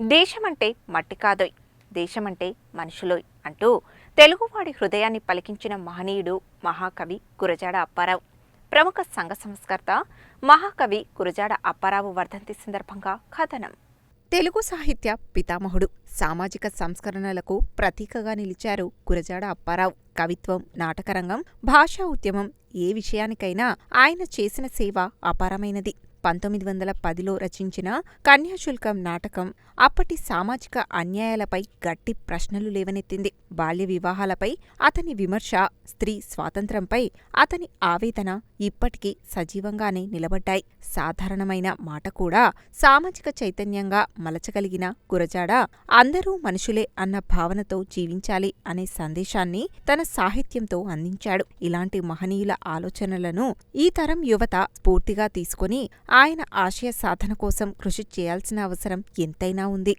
దేశమంటే మట్టి కాదోయ్ దేశమంటే మనుషులోయ్ అంటూ తెలుగువాడి హృదయాన్ని పలికించిన మహనీయుడు మహాకవి గురజాడ అప్పారావు. ప్రముఖ సంఘ సంస్కర్త మహాకవి గురజాడ అప్పారావు వర్ధంతి సందర్భంగా కథనం. తెలుగు సాహిత్య పితామహుడు సామాజిక సంస్కరణలకు ప్రతీకగా నిలిచారు గురజాడ అప్పారావు. కవిత్వం నాటకరంగం భాషా ఉద్యమం ఏ విషయానికైనా ఆయన చేసిన సేవ అపారమైనది. పంతొమ్మిది వందల పదిలో రచించిన కన్యాశుల్కం నాటకం అప్పటి సామాజిక అన్యాయాలపై గట్టి ప్రశ్నలు లేవనెత్తింది. బాల్య వివాహాలపై అతని విమర్శ స్త్రీ స్వాతంత్రంపై అతని ఆవేదన ఇప్పటికీ సజీవంగానే నిలబడ్డాయి. సాధారణమైన మాట కూడా సామాజిక చైతన్యంగా మలచగలిగిన గురజాడ అందరూ మనుషులే అన్న భావనతో జీవించాలి అనే సందేశాన్ని తన సాహిత్యంతో అందించాడు. ఇలాంటి మహనీయుల ఆలోచనలను ఈ తరం యువత స్ఫూర్తిగా తీసుకొని ఆయన ఆశయ సాధన కోసం కృషి చేయాల్సిన అవసరం ఎంతైనా ఉంది.